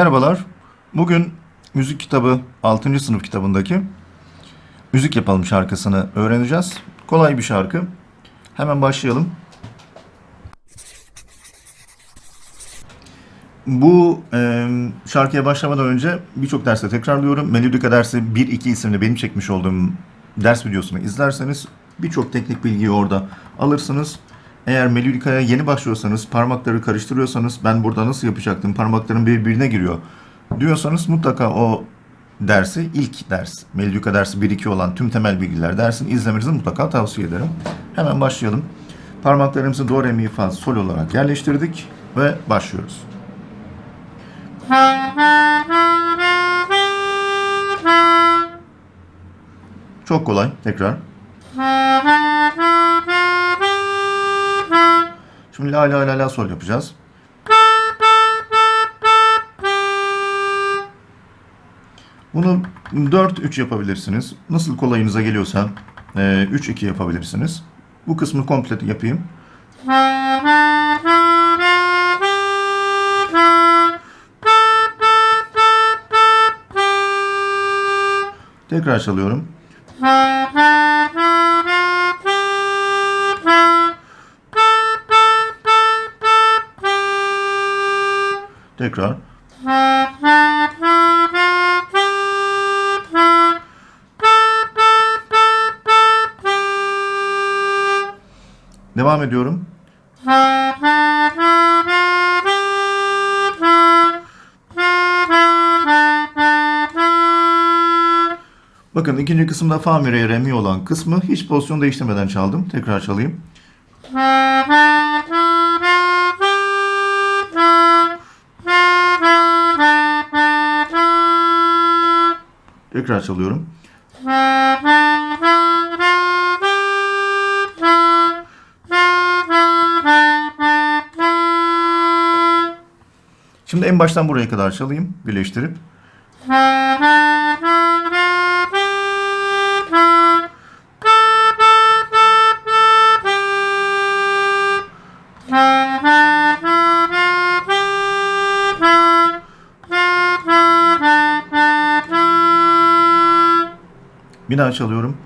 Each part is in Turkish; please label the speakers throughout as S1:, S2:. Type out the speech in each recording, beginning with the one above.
S1: Merhabalar. Bugün müzik kitabı 6. sınıf kitabındaki Müzik Yapalım şarkısını öğreneceğiz. Kolay bir şarkı. Hemen başlayalım. Bu e, şarkıya başlamadan önce birçok derste tekrarlıyorum. Melodika dersi 1-2 isimli benim çekmiş olduğum ders videosunu izlerseniz birçok teknik bilgiyi orada alırsınız. Eğer melodikaya yeni başlıyorsanız, parmakları karıştırıyorsanız ben burada nasıl yapacaktım, parmaklarım birbirine giriyor diyorsanız mutlaka o dersi, ilk ders, melodika dersi 1-2 olan tüm temel bilgiler dersini izlemenizi mutlaka tavsiye ederim. Hemen başlayalım. Parmaklarımızı do, re, mi, fa, sol olarak yerleştirdik ve başlıyoruz. Çok kolay. Tekrar. Şimdi la la la la sol yapacağız. Bunu 4-3 yapabilirsiniz. Nasıl kolayınıza geliyorsa 3-2 yapabilirsiniz. Bu kısmı komple yapayım. Tekrar çalıyorum. Tekrar. Devam ediyorum. Bakın ikinci kısımda fa mi re re mi olan kısmı hiç pozisyon değiştirmeden çaldım. Tekrar çalayım. Tekrar çalıyorum. Şimdi en baştan buraya kadar çalayım birleştirip. Daha çalıyorum.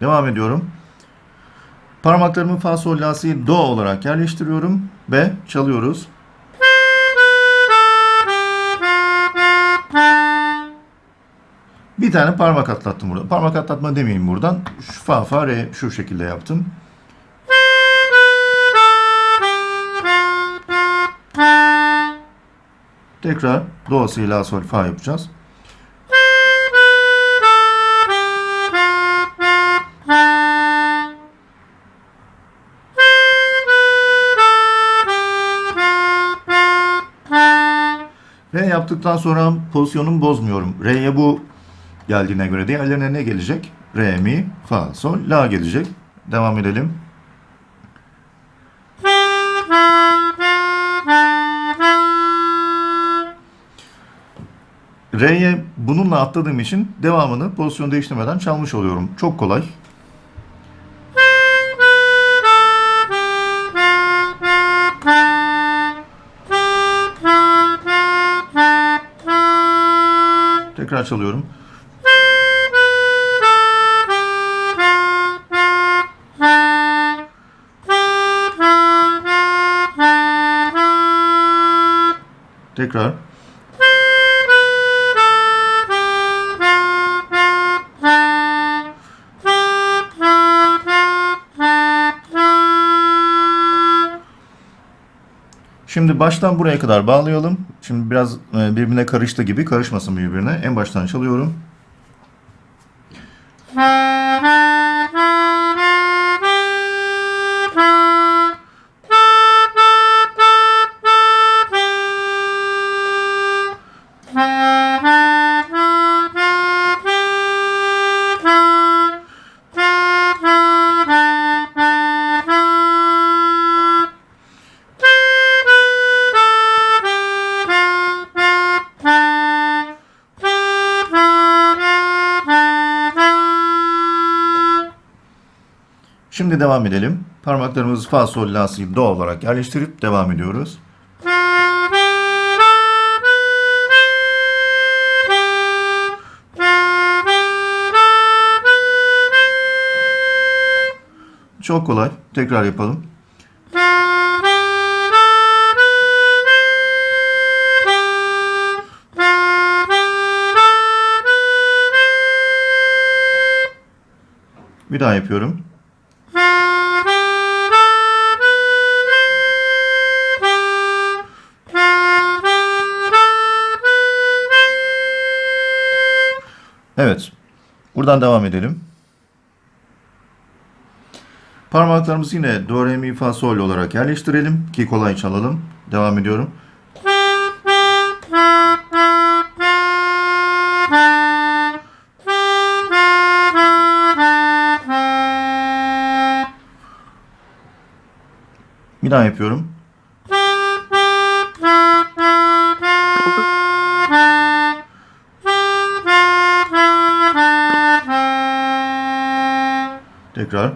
S1: Devam ediyorum. Parmaklarımı fa sol la si do olarak yerleştiriyorum ve çalıyoruz. Bir tane parmak atlattım burada. Parmak atlatma demeyeyim buradan. Şu fa fa re şu şekilde yaptım. Tekrar do si la sol fa yapacağız. Re yaptıktan sonra pozisyonumu bozmuyorum. Re'ye bu geldiğine göre diğerlerine ne gelecek? Re, mi, fa, sol, la gelecek. Devam edelim. Re'ye bununla atladığım için devamını pozisyon değiştirmeden çalmış oluyorum. Çok kolay. Tekrar çalıyorum. Tekrar. Şimdi baştan buraya kadar bağlayalım. Şimdi biraz e, birbirine karıştı gibi karışmasın birbirine. En baştan çalıyorum. Şimdi devam edelim. Parmaklarımızı fa sol la si do olarak yerleştirip devam ediyoruz. Çok kolay. Tekrar yapalım. Bir daha yapıyorum. Evet. Buradan devam edelim. Parmaklarımızı yine do, re, mi, fa, sol olarak yerleştirelim ki kolay çalalım. Devam ediyorum. Bir daha yapıyorum. Tekrar.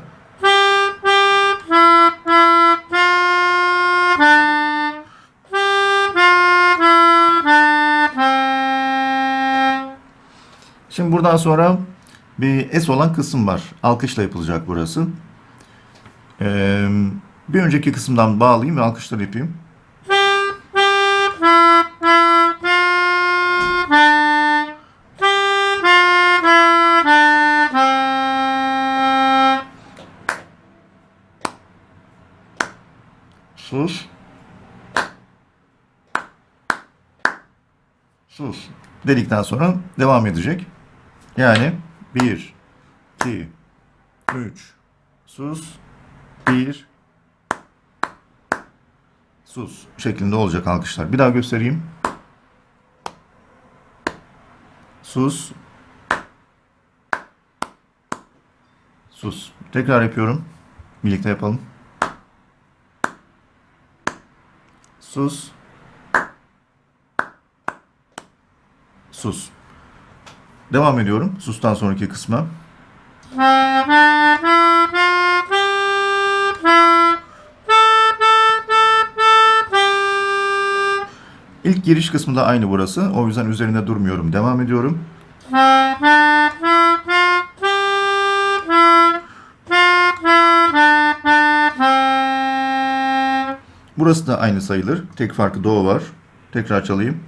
S1: Şimdi buradan sonra bir es olan kısım var. Alkışla yapılacak burası. Ee, bir önceki kısımdan bağlayayım ve alkışlar yapayım. Dedikten sonra devam edecek. Yani 1, 2, 3, sus, 1, sus şeklinde olacak alkışlar. Bir daha göstereyim. Sus, sus. Tekrar yapıyorum. Birlikte yapalım. Sus. Sus. Devam ediyorum. Sustan sonraki kısma. İlk giriş kısmı da aynı burası. O yüzden üzerinde durmuyorum. Devam ediyorum. Burası da aynı sayılır. Tek farkı do var. Tekrar çalayım.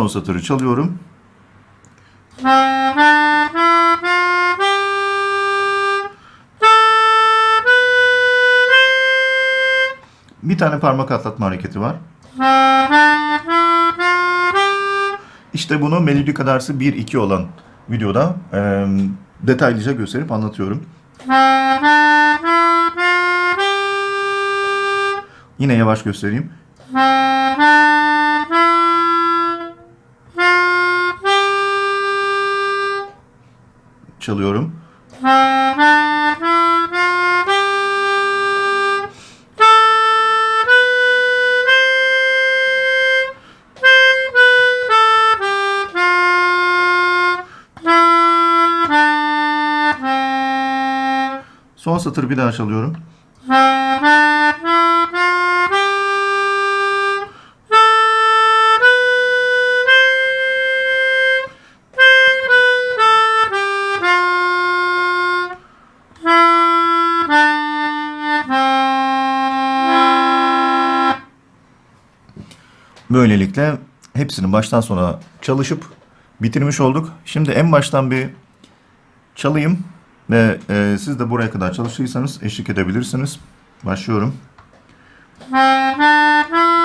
S1: Son satırı çalıyorum. Bir tane parmak atlatma hareketi var. İşte bunu melodi kadarsı 1-2 olan videoda e, detaylıca gösterip anlatıyorum. Yine yavaş göstereyim. Çalıyorum. Son satırı bir daha çalıyorum. Böylelikle hepsini baştan sona çalışıp bitirmiş olduk. Şimdi en baştan bir çalayım ve e, siz de buraya kadar çalıştıysanız eşlik edebilirsiniz. Başlıyorum.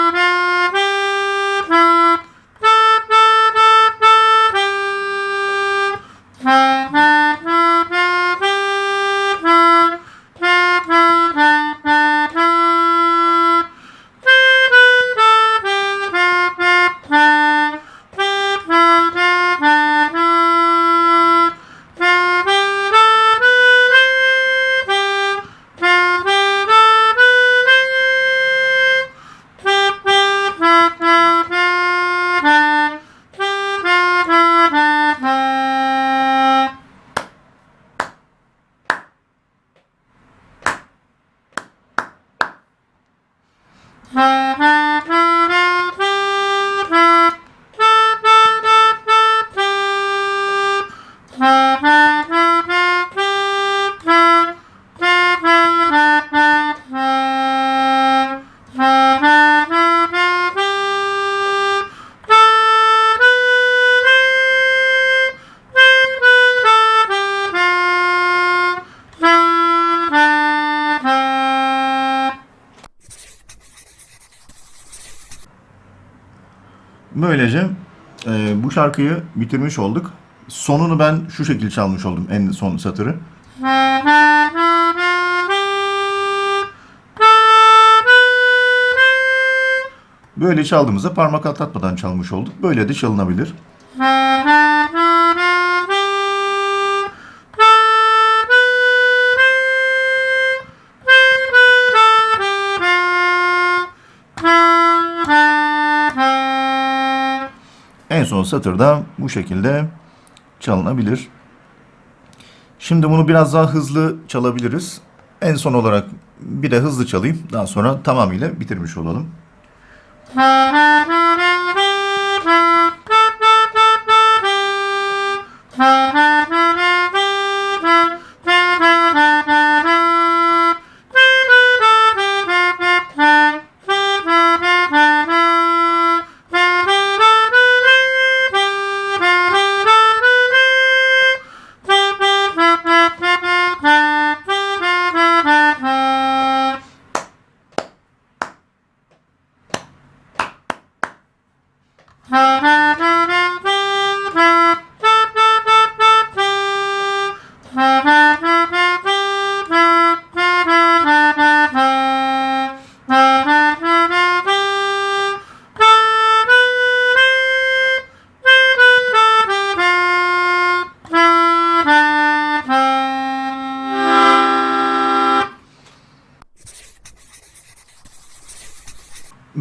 S1: Böylece e, bu şarkıyı bitirmiş olduk. Sonunu ben şu şekilde çalmış oldum en son satırı. Böyle çaldığımızda parmak atlatmadan çalmış olduk. Böyle de çalınabilir. En son satırda bu şekilde çalınabilir. Şimdi bunu biraz daha hızlı çalabiliriz. En son olarak bir de hızlı çalayım. Daha sonra tamamıyla bitirmiş olalım.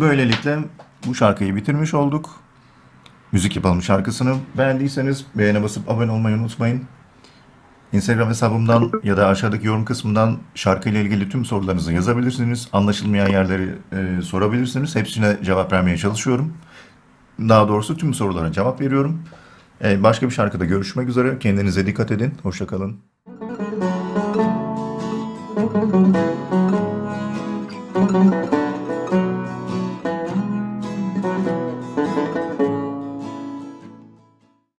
S1: Böylelikle bu şarkıyı bitirmiş olduk. Müzik yapalım şarkısını. Beğendiyseniz beğene basıp abone olmayı unutmayın. Instagram hesabımdan ya da aşağıdaki yorum kısmından şarkıyla ilgili tüm sorularınızı yazabilirsiniz. Anlaşılmayan yerleri e, sorabilirsiniz. Hepsine cevap vermeye çalışıyorum. Daha doğrusu tüm sorulara cevap veriyorum. E, başka bir şarkıda görüşmek üzere. Kendinize dikkat edin. Hoşçakalın.